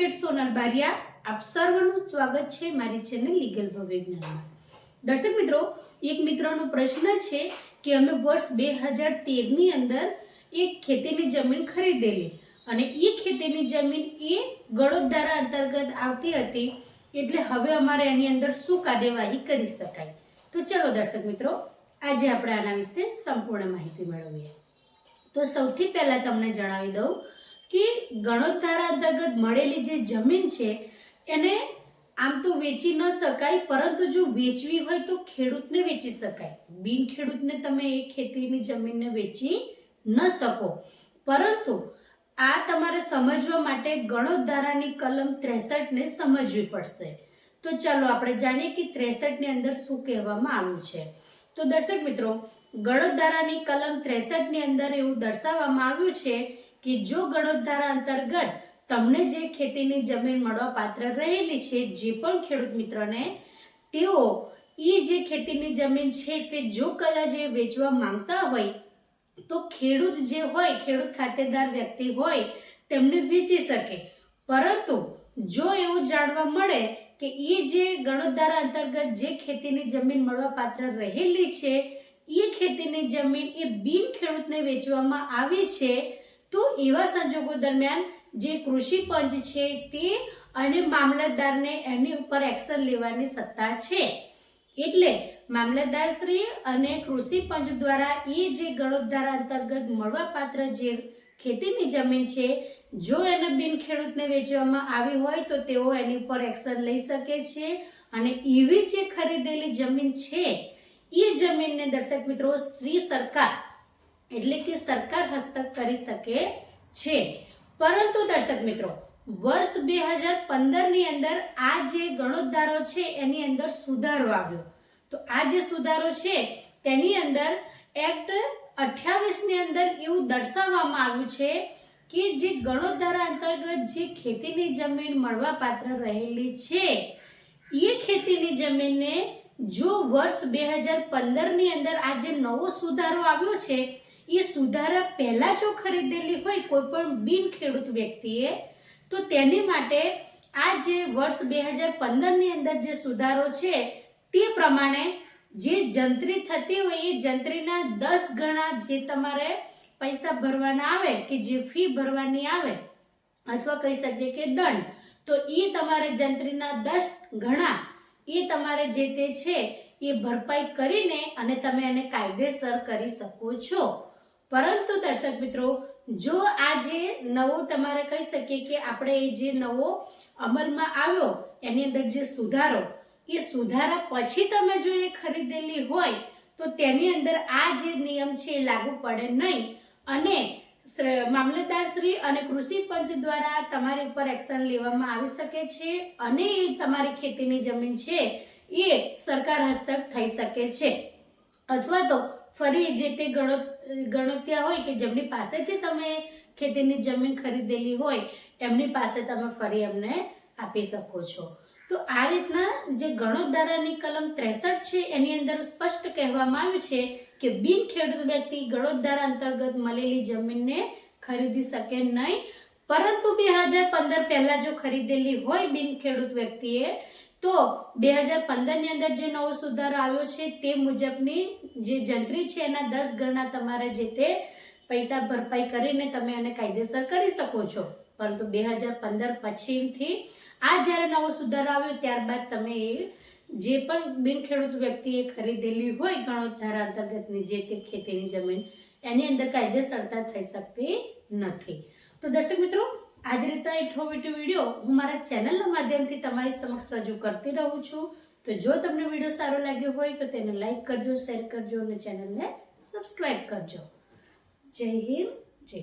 Advocate Sonal Bariya આપ સર્વનું સ્વાગત છે મારી ચેનલ લીગલ ભવિજ્ઞાનમાં દર્શક મિત્રો, એક મિત્રનો પ્રશ્ન છે કે અમે વર્ષ બે હજાર તેરની અંદર એક ખેતીની જમીન ખરીદેલી અને એ ખેતીની જમીન એ ગળોદધારા અંતર્ગત આવતી હતી એટલે હવે અમારે એની અંદર શું કાર્યવાહી કરી શકાય? તો ચલો દર્શક મિત્રો, આજે આપણે આના વિશે સંપૂર્ણ માહિતી મેળવીએ. તો સૌથી પહેલાં તમને જણાવી દઉં કે ગણોત્ધારા અંતર્ગત મળેલી જે જમીન છે, એને આમ તો વેચી ન શકાય, પરંતુ જો વેચવી હોય તો ખેડૂતને વેચી શકાય. બિન ખેડૂતને તમે એ ખેતીની જમીનને વેચી ન શકો. પરંતુ આ તમારે સમજવા માટે ગણોત્ધારાની કલમ ત્રેસઠને સમજવી પડશે. તો ચાલો આપણે જાણીએ કે ત્રેસઠની અંદર શું કહેવામાં આવ્યું છે. તો દર્શક મિત્રો ગણોત્ધારાની કલમ ત્રેસઠની અંદર એવું દર્શાવવામાં આવ્યું છે કે જો ગણોદ્ધારા અંતર્ગત તમને જે ખેતીની જમીન મળવા પાત્ર રહેલી છે, જે પણ ખેડૂત મિત્રને, તેઓ એ જે ખેતીની જમીન છે તે જો કદાચ એ વેચવા માંગતા હોય, તો ખેડૂત જે હોય, ખેડૂત ખાતેદાર વ્યક્તિ હોય, તેમને વેચી શકે. પરંતુ જો એવું જાણવા મળે કે એ જે ગણોદ્ધારા અંતર્ગત જે ખેતીની જમીન મળવા પાત્ર રહેલી છે એ ખેતીની જમીન એ બિન ખેડૂતને વેચવામાં આવી છે તો એવા સંજોગો દરમિયાન જે કૃષિ પંચ છે તે અને મામલતદારને એની ઉપર એક્શન લેવાની સત્તા છે. એટલે મામલતદારશ્રી અને કૃષિ પંચ દ્વારા એ જે ગણોત્ધારા અંતર્ગત મળવાપાત્ર જે ખેતીની જમીન છે, જો એને બિન ખેડૂતને વેચવામાં આવી હોય તો તેઓ એની ઉપર એક્શન લઈ શકે છે અને એવી જે ખરીદેલી જમીન છે, એ જમીનને દર્શક મિત્રો, શ્રી સરકાર એટલે કે સરકાર હસ્તક કરી શકે છે. પરંતુ દર્શક મિત્રો, વર્ષ બે હજાર પંદરની અંદર આ જે ગણોદ્ધારો છે, એની અંદર સુધારો આવ્યો. તો આ જે સુધારો છે, તેની અંદર એક્ટ અઠ્યાવીસની અંદર એવું દર્શાવવામાં આવ્યું છે કે જે ગણોદ્ધારા અંતર્ગત જે ખેતીની જમીન મળવા પાત્ર રહેલી છે, એ ખેતીની જમીનને જો વર્ષ બે હજાર પંદરની અંદર આ જે નવો સુધારો આવ્યો છે એ સુધારા પહેલા જો ખરીદેલી હોય કોઈ પણ બિન ખેડૂત વ્યક્તિએ, તો તેની માટે આ જે વર્ષ બે હજાર પંદરની અંદર જે સુધારો છે, તે પ્રમાણે જે જંત્રી થતી હોય, એ જંત્રીના દસ ગણા જે તમારે પૈસા ભરવાના આવે કે જે ફી ભરવાની આવે, અથવા કહી શકીએ કે દંડ, તો એ તમારે જંત્રીના દસ ગણા એ તમારે જે તે છે, એ ભરપાઈ કરીને અને તમે એને કાયદેસર કરી શકો છો. પરંતુ દર્શક મિત્રો, જો આ જે નવો તમારે કહી શકીએ કે આપણે એ જે નવો અમલમાં આવ્યો, એની અંદર જે સુધારો, એ સુધારા પછી તમે જો એ ખરીદેલી હોય, તો તેની અંદર આ જે નિયમ છે એ લાગુ પડે નહીં. અને મામલતદાર શ્રી અને કૃષિ પંચ દ્વારા તમારી ઉપર એક્શન લેવામાં આવી શકે છે અને તમારી ખેતીની જમીન છે, એ સરકાર હસ્તક થઈ શકે છે. અથવા તો ફરી જે તે ગણત, ગણોત્યા હોય કે જેમની પાસેથી તમે ખેતીની જમીન ખરીદેલી હોય, એમની પાસે તમે ફરી એમને આપી શકો છો. તો આ રીતના જે ગણોત્ધારાની કલમ ત્રેસઠ છે, એની અંદર સ્પષ્ટ કહેવામાં આવ્યું છે કે બિન ખેડૂત વ્યક્તિ ગણોત્ધારા અંતર્ગત મળેલી જમીનને ખરીદી શકે નહીં. પરંતુ બે હજાર પંદર પહેલાં જો ખરીદેલી હોય બિન ખેડૂત વ્યક્તિએ તો બે હજાર પંદરની અંદર જે નવો સુધારો આવ્યો છે તે મુજબની જે જંત્રી છે એના દસ ગણા તમારે જે તે પૈસા ભરપાઈ કરીને તમે એને કાયદેસર કરી શકો છો. પરંતુ બે હજાર પંદર પછીથી આ જ્યારે નવો સુધારો આવ્યો ત્યારબાદ તમે એ જે પણ બિનખેડૂત વ્યક્તિએ ખરીદેલી હોય ગણોત્ધારા અંતર્ગતની જે તે ખેતીની જમીન, એની અંદર કાયદેસરતા થઈ શકતી નથી. તો દર્શક મિત્રો રીતના ઇન્ફોર્મેટિવ વીડિયો હું મારા ચેનલના માધ્યમથી તમારી સમક્ષ રજૂ કરતી રહું છું. તો જો તમને વીડિયો સારો લાગ્યો હોય તો તેને લાઈક કરજો શેર કરજો અને ચેનલને સબસ્ક્રાઈબ કરજો. જય હિન્દ, જય